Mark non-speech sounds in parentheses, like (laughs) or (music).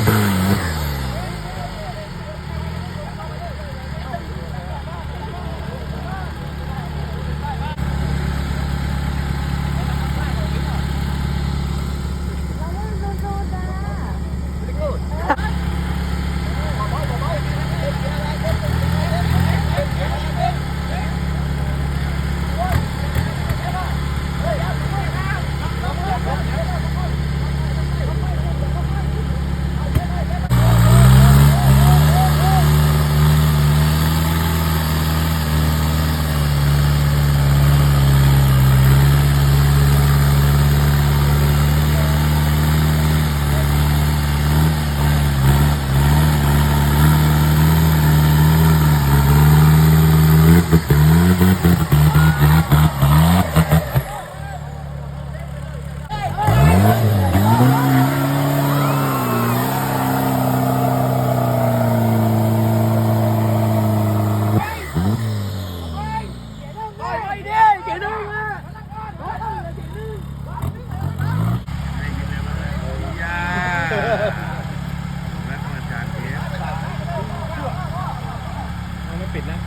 Mm-hmm. (laughs) ปิดนะ